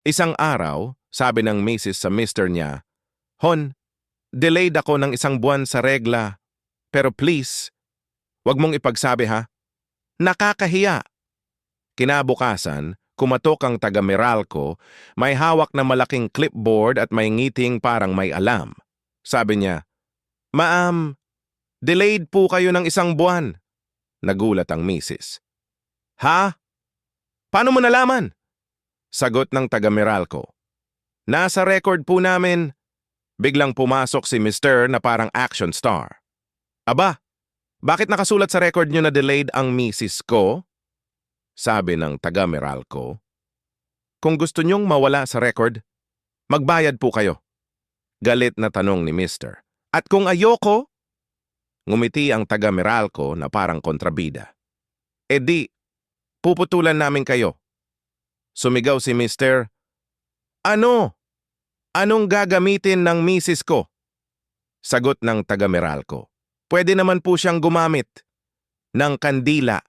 Isang araw, sabi ng misis sa mister niya, Hon, delayed ako ng isang buwan sa regla. Pero please, wag mong ipagsabi ha. Nakakahiya. Kinabukasan, kumatok ang taga Meralco, may hawak na malaking clipboard at may ngiting parang may alam. Sabi niya, Ma'am, delayed po kayo ng isang buwan. Nagulat ang misis. Ha? Paano mo nalaman? Sagot ng taga Meralco. Nasa record po namin. Biglang pumasok si Mr. na parang action star. Aba, bakit nakasulat sa record nyo na delayed ang misis ko? Sabi ng taga Meralco. Kung gusto nyong mawala sa record, magbayad po kayo. Galit na tanong ni Mr. At kung ayoko? Ngumiti ang taga Meralco na parang kontrabida. E di, puputulan namin kayo. Sumigaw si Mr. Ano? Anong gagamitin ng misis ko? Sagot ng taga Meralco. Pwede naman po siyang gumamit ng kandila.